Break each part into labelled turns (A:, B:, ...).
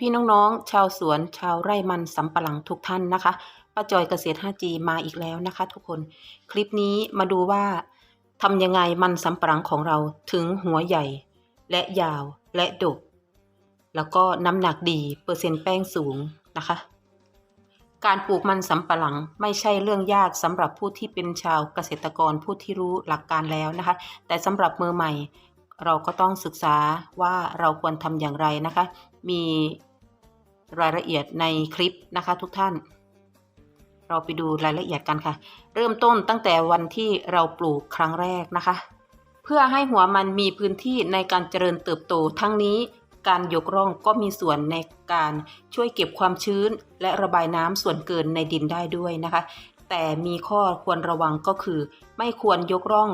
A: พี่ๆน้องๆ ชาวสวนชาวไร่มันสำปะหลังทุกท่านนะคะป้าจอยเกษตร 5G มาอีกแล้วนะคะ ทุกคนคลิปนี้มาดูว่าทำยังไงมันสำปะหลังของเราถึงหัวใหญ่ และยาวและดก แล้วก็น้ำหนักดีเปอร์เซ็นต์แป้งสูงนะคะ การปลูกมันสำปะหลังไม่ใช่เรื่องยากสำหรับผู้ที่เป็นชาวเกษตรกรผู้ที่รู้หลักการแล้วนะคะ แต่สำหรับมือใหม่เราก็ต้องศึกษาว่าเราควรทำอย่างไรนะคะ มีรายละเอียดในคลิปนะคะทุกท่าน เราไปดูรายละเอียดกันค่ะ เริ่มต้นตั้งแต่วันที่เราปลูกครั้งแรกนะคะ เพื่อให้หัวมันมีพื้นที่ในการเจริญเติบโตทั้งนี้การยกร่องก็มีส่วนในการช่วยเก็บความชื้น และระบายน้ำส่วนเกินในดินได้ด้วยนะคะ แต่มีข้อควรระวังก็คือ ไม่ควรยกร่อง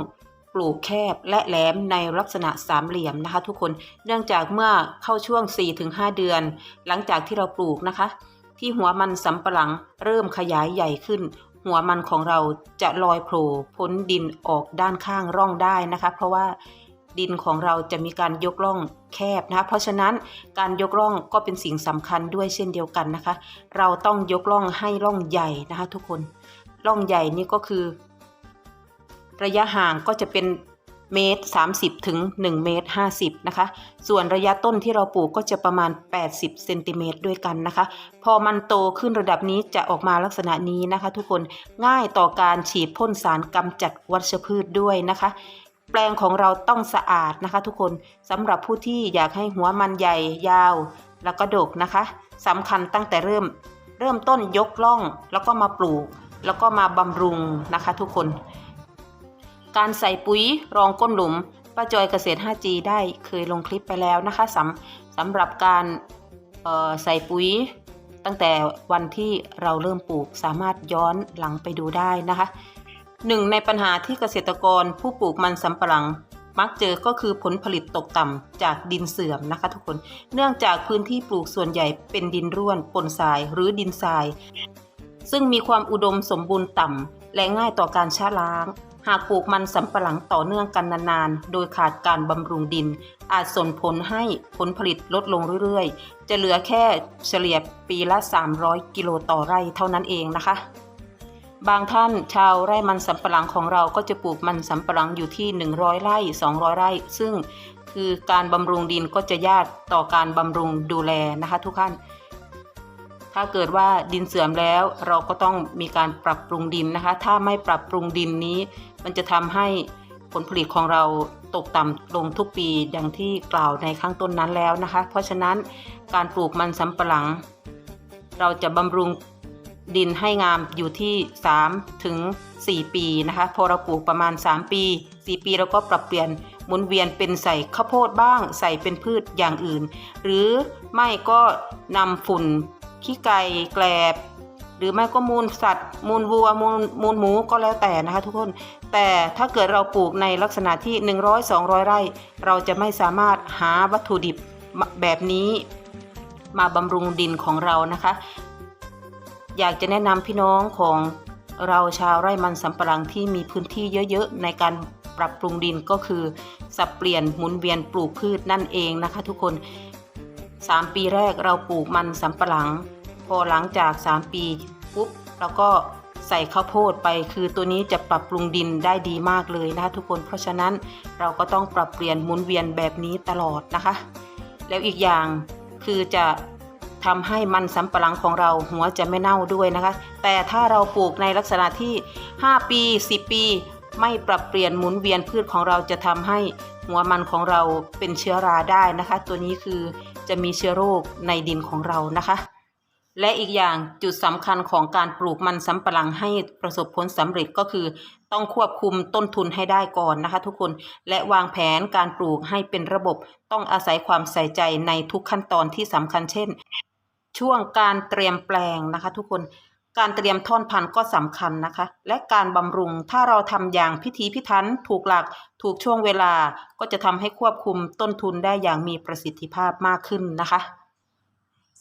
A: ปลูกแคบและแหลมในลักษณะสามเหลี่ยมนะคะ ทุกคนเนื่องจากเมื่อเข้าช่วง 4-5 เดือน หลังจากที่เราปลูกนะคะ ที่หัวมันสำปะหลังเริ่มขยายใหญ่ขึ้น หัวมันของเราจะลอยโผล่พ้นดินออกด้านข้างร่องได้นะคะ เพราะว่าดินของเราจะมีการยกร่องแคบนะคะ เพราะฉะนั้นการยกร่องก็เป็นสิ่งสำคัญด้วยเช่นเดียวกันนะคะ เราต้องยกร่องให้ร่องใหญ่นะคะ ทุกคนร่องใหญ่นี่ก็คือ ระยะห่างก็จะเป็นเมตร 30 ถึง 1 เมตร 50 นะคะ ส่วนระยะต้นที่เราปลูกก็จะประมาณ 80 เซนติเมตรด้วยกันนะคะ พอมันโตขึ้นระดับนี้จะออกมาลักษณะนี้นะคะ ทุกคน ง่ายต่อการฉีดพ่นสารกำจัดวัชพืชด้วยนะคะ แปลงของเราต้องสะอาดนะคะ ทุกคน สำหรับผู้ที่อยากให้หัวมันใหญ่ยาว แล้วก็ดกนะคะสำคัญตั้งแต่เริ่ม เริ่มต้นยกล่องแล้วก็มาปลูก แล้วก็มาบำรุงนะคะ ทุกคน การใส่ปุ๋ยรองก้นหลุมป้าจอยเกษตร 5G ได้เคยลงคลิปไปแล้วนะคะสำสำหรับการใส่ปุ๋ย ตั้งแต่วันที่เราเริ่มปลูกสามารถย้อนหลังไปดูได้นะคะหนึ่งในปัญหาที่เกษตรกรผู้ปลูกมันสำปะหลังมักเจอก็คือผลผลิตตกต่ำจากดินเสื่อมนะคะทุกคน เนื่องจากพื้นที่ปลูกส่วนใหญ่เป็นดินร่วนปนทรายหรือดินทราย ซึ่งมีความอุดมสมบูรณ์ต่ำและง่ายต่อการชะล้าง หากปลูกมันสำปะหลังต่อเนื่องกันนานๆ โดยขาดการบำรุงดิน อาจส่งผลให้ผลผลิตลดลงเรื่อยๆ จะเหลือแค่เฉลี่ยปีละ 300 กิโลต่อไร่เท่านั้นเองนะคะ บางท่านชาวไร่มันสำปะหลังของเราก็จะปลูกมันสำปะหลังอยู่ที่ 100 ไร่ 200 ไร่ ซึ่งคือการบำรุงดินก็จะยากต่อการบำรุงดูแลนะคะ ทุกท่านถ้าเกิดว่าดินเสื่อมแล้วเราก็ต้องมีการปรับปรุงดินนะคะ ถ้าไม่ปรับปรุงดินนี้ มันจะทำให้ผลผลิตของเราตกต่ำลงทุกปีอย่างที่กล่าวในข้างต้นนั้นแล้วนะคะ เพราะฉะนั้นการปลูกมันสำปะหลัง เราจะบำรุงดินให้งามอยู่ที่ 3 ถึง 4 ปีนะคะ พอเราปลูกประมาณ 3 ปี 4 ปีเราก็ปรับเปลี่ยนหมุนเวียนเป็นใส่ข้าวโพดบ้าง ใส่เป็นพืชอย่างอื่น หรือไม่ก็นำฝุ่นขี้ไก่แกลบ หรือไม่ก็มูลสัตว์ มูลวัวมูลมูลหมูก็แล้วแต่นะคะทุกคน แต่ถ้าเกิดเราปลูกในลักษณะที่ 100-200 ไร่ เราจะไม่สามารถหาวัตถุดิบแบบนี้ มาบำรุงดินของเรานะคะ อยากจะแนะนำพี่น้องของเราชาวไร่มันสำปะหลังที่มีพื้นที่เยอะๆ ในการปรับปรุงดินก็คือสับเปลี่ยนหมุนเวียนปลูกพืชนั่นเองนะคะ ทุกคน 3 ปีแรกเราปลูกมันสำปะหลัง พอหลังจาก 3 ปีปุ๊บเราก็ใส่ข้าวโพดไป คือตัวนี้จะปรับปรุงดินได้ดีมากเลยนะคะทุกคนเพราะฉะนั้นเราก็ต้องปรับเปลี่ยนหมุนเวียนแบบนี้ตลอดนะคะ แล้วอีกอย่างคือจะทำให้มันสำปะหลังของเราหัวจะไม่เน่าด้วยนะคะ แต่ถ้าเราปลูกในลักษณะที่ 5 ปี 10 ปี ไม่ปรับเปลี่ยนหมุนเวียนพืชของเราจะทำให้หัวมันของเราเป็นเชื้อราได้นะคะ ตัวนี้คือจะมีเชื้อโรคในดินของเรานะคะ และอีกอย่างจุดสำคัญของการปลูกมันสำปะหลังให้ประสบผลสำเร็จก็คือต้องควบคุมต้นทุนให้ได้ก่อนนะคะ ทุกคนและวางแผนการปลูกให้เป็นระบบ ต้องอาศัยความใส่ใจในทุกขั้นตอนที่สำคัญเช่น ช่วงการเตรียมแปลงนะคะ ทุกคนการเตรียมท่อนพันธุ์ก็สำคัญนะคะ และการบำรุงถ้าเราทำอย่างพิถีพิถันถูกหลักถูกช่วงเวลาก็จะทำให้ควบคุมต้นทุนได้อย่างมีประสิทธิภาพมากขึ้นนะคะ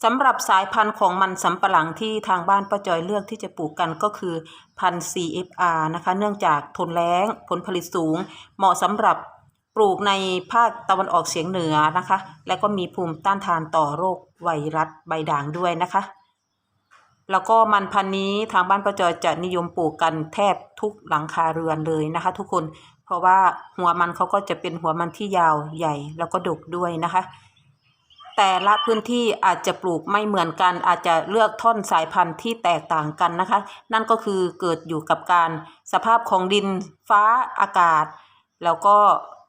A: สำหรับสายพันธุ์ของมันสำปะหลังที่ทางบ้านป้าจอยเลือกที่จะปลูกกันก็คือพันธุ์ CFR นะคะ เนื่องจากทนแล้งผลผลิตสูง เหมาะสำหรับปลูกในภาคตะวันออกเฉียงเหนือนะคะ และก็มีภูมิต้านทานต่อโรคไวรัสใบด่างด้วยนะคะ แล้วก็มันพันธุ์นี้ทางบ้านประจอยจะนิยมปลูกกันแทบทุกหลังคาเรือนเลยนะคะ ทุกคนเพราะว่าหัวมันเขาก็จะเป็นหัวมันที่ยาวใหญ่แล้วก็ดกด้วยนะคะ แต่ละพื้นที่อาจจะปลูกไม่เหมือนกัน อาจจะเลือกท่อนสายพันธุ์ที่แตกต่างกันนะคะ นั่นก็คือเกิดอยู่กับการสภาพของดินฟ้าอากาศ แล้วก็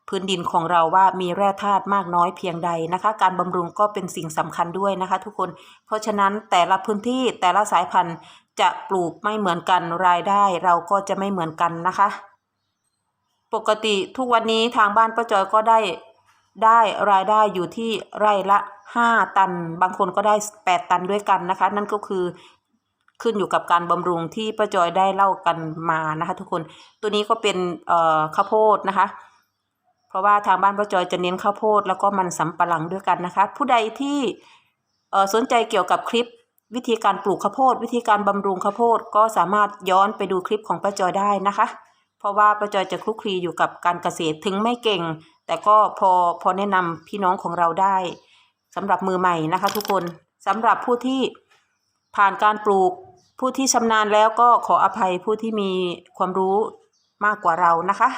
A: พื้นดินของเราว่ามีแร่ธาตุมากน้อยเพียงใดนะคะ การบำรุงก็เป็นสิ่งสำคัญด้วยนะคะ ทุกคนเพราะฉะนั้นแต่ละพื้นที่แต่ละสายพันธุ์จะปลูกไม่เหมือนกันรายได้เราก็จะไม่เหมือนกันนะคะ ปกติทุกวันนี้ทางบ้านป้าจอยก็ได้ ได้รายได้อยู่ที่ไร่ละห้าตัน บางคนก็ได้แปดตันด้วยกันนะคะ นั่นก็คือขึ้นอยู่กับการบำรุงที่ป้าจอยได้เล่ากันมานะคะทุกคนตัวนี้ก็เป็นข้าวโพดนะคะ เพราะว่าทางบ้านป้าจอยจะเน้นข้าวโพดแล้วก็มันสำปะหลังด้วยกันนะคะ ผู้ใดที่สนใจเกี่ยวกับคลิปวิธีการปลูกข้าวโพด วิธีการบำรุงข้าวโพดก็สามารถย้อนไปดูคลิปของป้าจอยได้นะคะ เพราะว่าป้าจอยจะคลุกคลีอยู่กับการเกษตรถึงไม่เก่ง แต่ก็พอพอแนะนำพี่น้องของเราได้สำหรับมือใหม่นะคะ ทุกคนสำหรับผู้ที่ผ่านการปลูกผู้ที่ชำนาญแล้วก็ขออภัยผู้ที่มีความรู้มากกว่าเรานะคะ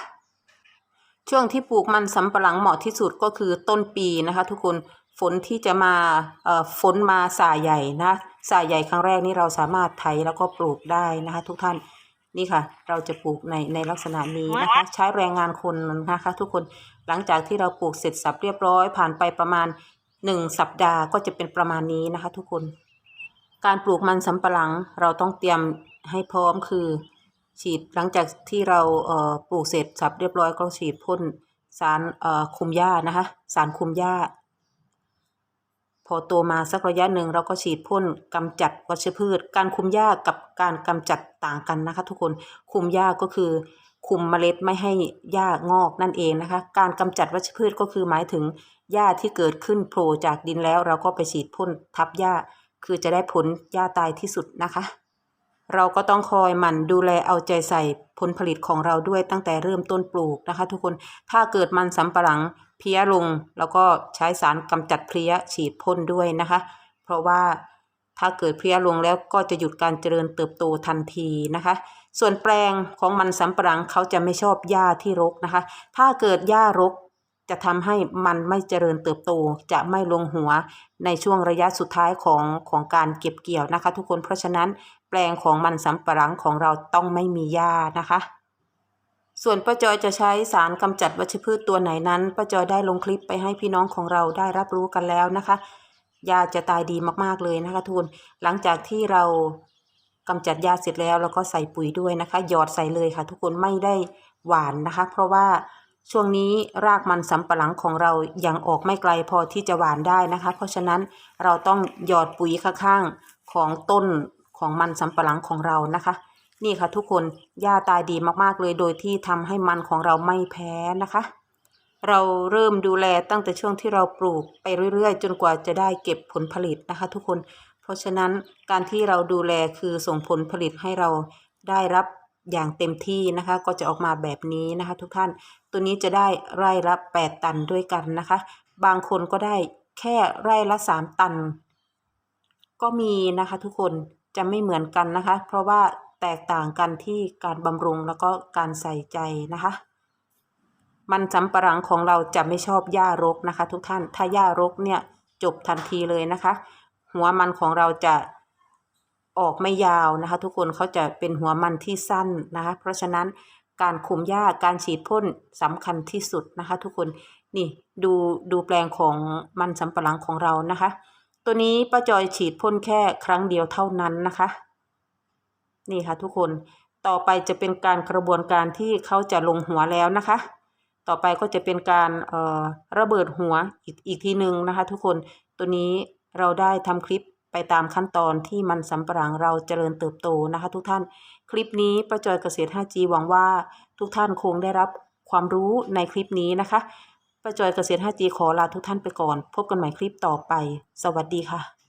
A: ช่วงที่ปลูกมันสำปะหลังเหมาะที่สุดก็คือต้นปีนะคะ ทุกคนฝนที่จะมาเอ่อฝนมาสายใหญ่นะสายใหญ่ครั้งแรกนี่เราสามารถไถแล้วก็ปลูกได้นะคะ ทุกท่าน นี่ค่ะ เราจะปลูกในในลักษณะนี้นะคะ ใช้แรงงานคนนะคะ ทุกคนหลังจากที่เราปลูกเสร็จสับเรียบร้อย ผ่านไปประมาณหนึ่งสัปดาห์ก็จะเป็นประมาณนี้นะคะ ทุกคน การปลูกมันสำปะหลังเราต้องเตรียมให้พร้อมคือ ฉีดหลังจากที่เราเอ่อปลูกเสร็จสับเรียบร้อยก็ฉีดพ่นสารเอ่อคุมหญ้านะคะ สารคุมหญ้า พอโตมาสักระยะหนึ่งเราก็ฉีดพ่นกำจัดวัชพืช การคุมหญ้ากับการกำจัดต่างกันนะคะ ทุกคนคุมหญ้าก็คือ คุมเมล็ดไม่ให้หญ้างอกนั่นเองนะคะ การกำจัดวัชพืชก็คือหมายถึงหญ้าที่เกิดขึ้นโผล่จากดินแล้ว เราก็ไปฉีดพ่นทับหญ้า คือจะได้ผลหญ้าตายที่สุดนะคะ เราก็ต้องคอยหมั่นดูแลเอาใจใส่ผลผลิตของเราด้วยตั้งแต่เริ่มต้นปลูกนะคะ ทุกคนถ้าเกิดมันสำปะหลังเพลี้ยลง แล้วก็ใช้สารกำจัดเพลี้ยฉีดพ่นด้วยนะคะ เพราะว่าถ้าเกิดเพลี้ยลงแล้วก็จะหยุดการเจริญเติบโตทันทีนะคะ ส่วนแปลงของมันสำปะหลังเขาจะไม่ชอบหญ้าที่รกนะคะ ถ้าเกิดหญ้ารกจะทำให้มันไม่เจริญเติบโต จะไม่ลงหัวในช่วงระยะสุดท้ายของของการเก็บเกี่ยวนะคะ ทุกคนเพราะฉะนั้น ลงของมันสำปะหลังของเราต้องไม่มีหญ้านะคะ ส่วนป้าจอยจะใช้สารกำจัดวัชพืชตัวไหนนั้นป้าจอยได้ลงคลิปไปให้พี่น้องของเราได้รับรู้กันแล้วนะคะยาจะตายดีมากๆเลยนะคะทุกคนหลังจากที่เรากำจัดยาเสร็จแล้วเราก็ใส่ปุ๋ยด้วยนะคะหยอดใส่เลยค่ะ ทุกคนไม่ได้หวานนะคะ เพราะว่าช่วงนี้รากมันสำปะหลังของเรายังออกไม่ไกลพอที่จะหวานได้นะคะ เพราะฉะนั้นเราต้องหยอดปุ๋ยข้างๆของต้น ของมันสำปะหลังของเรานะคะ นี่ค่ะทุกคนหญ้าตายดีมากๆเลย โดยที่ทำให้มันของเราไม่แพ้นะคะ เราเริ่มดูแลตั้งแต่ช่วงที่เราปลูกไปเรื่อยๆ จนกว่าจะได้เก็บผลผลิตนะคะ ทุกคน เพราะฉะนั้นการที่เราดูแลคือส่งผลผลิตให้เราได้รับอย่างเต็มที่นะคะก็จะออกมาแบบนี้นะคะ ทุกท่านตัวนี้จะได้ไร่ละ 8 ตันด้วยกันนะคะ บางคนก็ได้แค่ไร่ละ 3 ตัน ก็มีนะคะทุกคน จะไม่เหมือนกันนะคะ เพราะว่าแตกต่างกันที่การบำรุงแล้วก็การใส่ใจนะคะ มันสำปะหลังของเราจะไม่ชอบหญ้ารกนะคะ ทุกท่านถ้าหญ้ารกเนี่ยจบทันทีเลยนะคะ หัวมันของเราจะออกไม่ยาวนะคะ ทุกคนเขาจะเป็นหัวมันที่สั้นนะคะ เพราะฉะนั้นการคุมหญ้าการฉีดพ่นสำคัญที่สุดนะคะ ทุกคนนี่ดูดูแปลงของมันสำปะหลังของเรานะคะ ตัวนี้ป้าจอยฉีดพ่นแค่ครั้งเดียวเท่านั้นนะคะ นี่ค่ะทุกคนต่อไปจะเป็นการกระบวนการที่เขาจะลงหัวแล้วนะคะ ต่อไปก็จะเป็นการระเบิดหัวอีกอีกทีหนึ่งนะคะ ทุกคนตัวนี้เราได้ทำคลิปไปตามขั้นตอนที่มันสำปะหลังเราเจริญเติบโตนะคะ ทุกท่านคลิปนี้ประจอยเกษตร 5G หวังว่าทุกท่านคงได้รับความรู้ในคลิปนี้นะคะ ประจอยเกษียณ 5G ขอลาทุกท่านไปก่อน พบกันใหม่คลิปต่อไป สวัสดีค่ะ